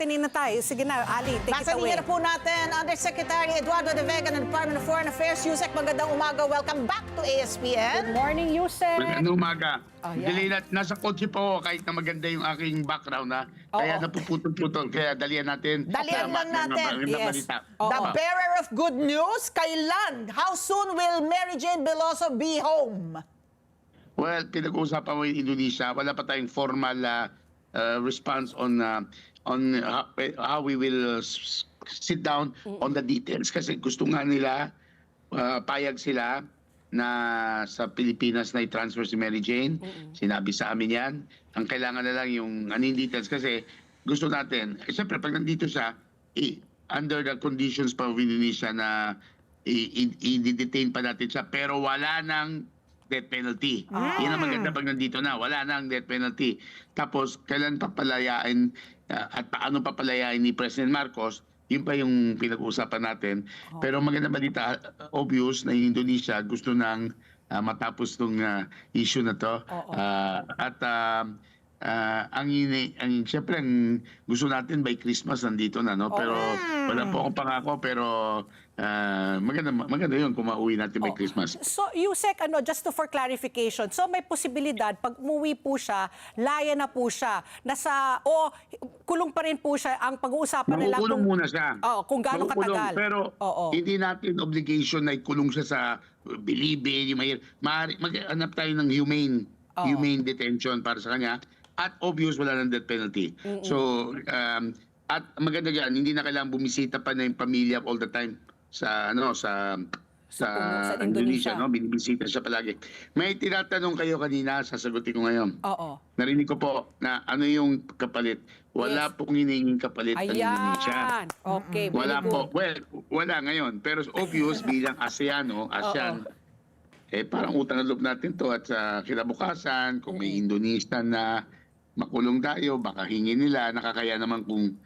natin inatay. Sige na, Ali, take it away. Masalihan po natin Undersecretary Eduardo De Vega ng Department of Foreign Affairs. Yusek, magandang umaga. Welcome back to Good ASPN. morning, Yusek. Magandang umaga. Oh, Oh, yeah. nasa kotse po ako kahit na maganda yung aking background na. Kaya Oo. napuputol-putol. Kaya dalian natin. Dalian lang natin. ng Yes. Oo. The bearer of good news, kailan? How soon will Mary Jane Veloso be home? Well, pinag-uusapan mo yung Indonesia. Wala pa tayong formal uh, uh, response on uh, on how, how we will sit down on the details. Kasi gusto nga nila uh, payag sila na sa Pilipinas na i-transfer si Mary Jane. Sinabi sa amin yan. Ang kailangan na lang yung ano yung details. Kasi gusto natin, eh, siyempre pag nandito siya, i- under the conditions pa of Indonesia na i-detain pa natin siya. Pero wala nang death penalty. Yan ang maganda pag nandito na. Wala nang death penalty. Tapos, kailan papalayain uh, at paano papalayain ni President Marcos, yun pa yung pinag-uusapan natin. Pero maganda balita, uh, obvious na yung Indonesia gusto nang uh, matapos tong uh, issue na to. Oo. Uh, at um, uh, ang, ini, ang siyempre ang gusto natin by Christmas nandito na no pero wala po akong pangako pero uh, maganda maganda yun kung mauwi natin by Oh. Christmas. So, Yusek, ano, just to for clarification, so may posibilidad, pag umuwi po siya, laya na po siya, nasa, o kulong pa rin po siya, ang pag-uusapan nila Makukulong muna siya. Oo, kung gaano katagal. Pero Oo. hindi natin obligation na ikulong siya sa bilibid, yung. Maaari, mag-hanap tayo ng humane, Oo. humane detention para sa kanya. At obvious, wala ng death penalty. So, um, at maganda dyan, hindi na kailangan bumisita pa na yung pamilya all the time sa, ano, sa, sa, Sa Indonesia. Indonesia, no? Binibisita siya palagi. May tinatanong kayo kanina, sasagutin ko ngayon. Oo. Narinig ko po na ano yung kapalit. Wala Yes. pong hinihinging kapalit ng Indonesia. Ayan. Okay, Wala po. Well, wala ngayon. Pero obvious bilang ASEAN, no? ASEAN, eh parang utang na loob natin to at sa kinabukasan, kung may Indonesia na makulong tayo, baka hingin nila, nakakaya naman kung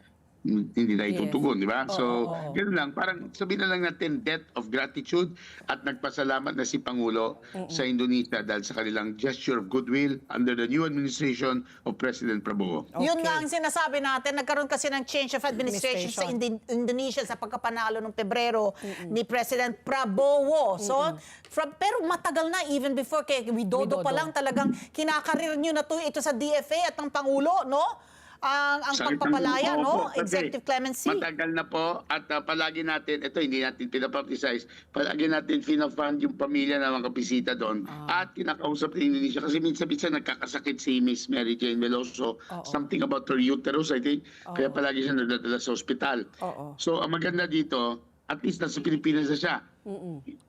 mm, hindi tayo Yes. tutugon, di ba? Oo, So, oo. ganoon lang. Parang sabihin na lang natin debt of gratitude at nagpasalamat na si Pangulo sa Indonesia dahil sa kanilang gesture of goodwill under the new administration of President Prabowo. Yun Okay. nga ang sinasabi natin. Nagkaroon kasi ng change of administration, sa Indi- Indonesia sa pagkapanalo noong Pebrero ni President Prabowo. So, from, pero matagal na, even before kay Widodo, pa Widodo. lang talagang kinakarir nyo na to ito sa DFA at ng Pangulo, no? Ang, ang Sa- pagpapalaya, no? po, kasi Executive clemency. Matagal na po at uh, palagi natin, ito hindi natin pinapublicize, palagi natin fina-fund yung pamilya ng mga bisita doon Ah. at kinakausap ng Indonesia kasi minsan-minsan nagkakasakit si Miss Mary Jane Veloso, something about her uterus I think, kaya palagi siya nadadala sa ospital. Oo. So ang maganda dito, at least nasa Pilipinas na siya.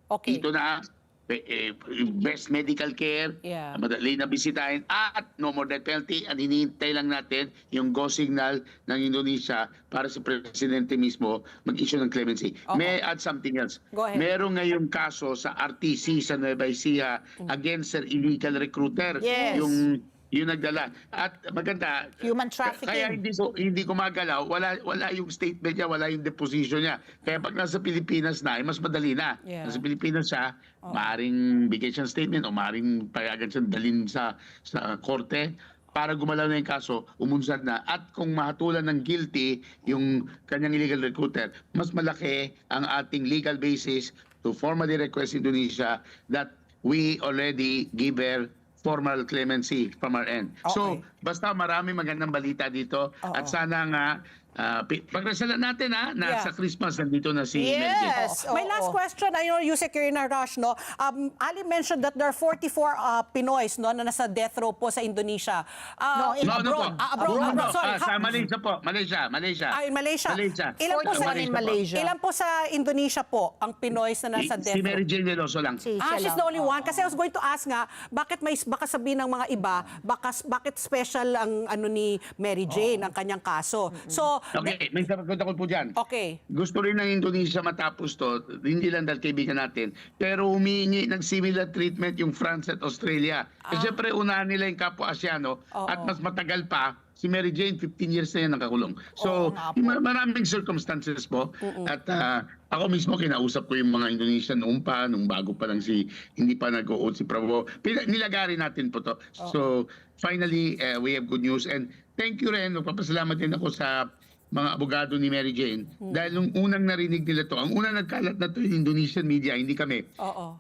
Okay. Dito na, eh, best medical care, Yeah. madali na bisitahin, at no more death penalty, at hinihintay lang natin yung go signal ng Indonesia para sa presidente mismo mag-issue ng clemency. Oo. May add something else. Go ahead. Meron ngayong kaso sa RTC sa Nueva Ecija against an illegal recruiter. Yes. Yung yung nagdala. At maganda, Human trafficking. kaya hindi ko hindi gumagalaw, wala wala yung statement niya, wala yung deposition niya. Kaya pag nasa Pilipinas na, ay mas madali na. Yeah. Nasa Pilipinas siya, maaring bigay siyang statement o maaring payagan siyang dalhin sa sa korte para gumalaw na yung kaso, umunsad na. At kung mahatulan ng guilty yung kanyang illegal recruiter, mas malaki ang ating legal basis to formally request Indonesia that we already give her formal clemency from our end. So, Okay. basta marami magandang balita dito Oo. at sana nga uh, pagdasalan natin ha na Yeah. sa Christmas nandito na si Mel Gibson. Yes. My oo. last question, I know Yusek, you're in a rush, no? Um, Ali mentioned that there are 44 uh, Pinoys no, na nasa death row po sa Indonesia. No, Uh, in No, no po. abroad. Ah, abroad, No, abroad, no. sorry. Ah, sa Malaysia po. Malaysia, Malaysia. Ah, in Malaysia. Malaysia. Ilan po sa 41 in. Malaysia. Ilan po sa Indonesia po ang Pinoys na nasa Si- death si row? Mary Jane Veloso lang. Si- Ah, she's lang. the only one. Oo. Kasi I was going to ask nga, bakit may baka sabihin ng mga iba, baka, bakit special ang ano ni Mary Jane, ang kanyang kaso. So, Okay, may sagot ako po dyan. okay. Gusto rin ng Indonesia matapos to, hindi lang dahil kaibigan natin, pero humihingi ng similar treatment yung France at Australia. Kasi syempre, unahan nila yung kapwa Asiano Oo. at mas matagal pa, si Mary Jane, 15 years na yan nakakulong. Oo So, nga po. ma- maraming circumstances po. At ah, ako mismo, kinausap ko yung mga Indonesian noon pa, nung bago pa lang si, hindi pa nag-uot si Prabowo. Pila- Nilagari natin po to. So, finally, eh, we have good news. And thank you rin, magpapasalamat din ako sa mga abogado ni Mary Jane dahil nung unang narinig nila to, ang unang nagkalat na to yung Indonesian media, hindi kami. Oo.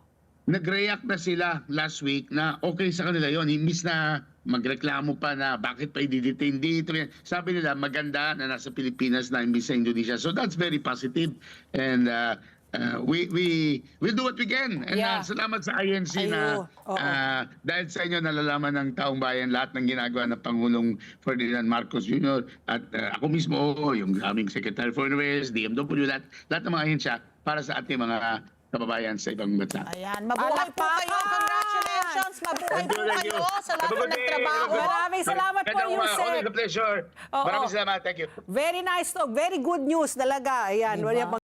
Nag-react na sila last week na okay sa kanila yon Imbis na magreklamo pa na bakit pa i-detain dito. Sabi nila maganda na nasa Pilipinas na imbis sa Indonesia. So that's very positive. And uh, uh, we we we'll do what we can. And Yeah. uh, salamat sa INC na Ayo, oo. uh, dahil sa inyo nalalaman ng taong bayan lahat ng ginagawa ng Pangulong Ferdinand Marcos Jr. at uh, ako mismo, yung aming Secretary for Affairs, DMW, lahat, lahat ng mga ahensya para sa ating mga kababayan sa ibang bansa. Ayan, mabuhay po kayo. Congratulations. Mabuhay Thank you, po thank you. kayo sa lahat ng nagtrabaho. Maraming salamat po. Yusek. Always a pleasure. Maraming salamat. Thank you. Very nice talk. Very good news talaga. Ayan. Diba?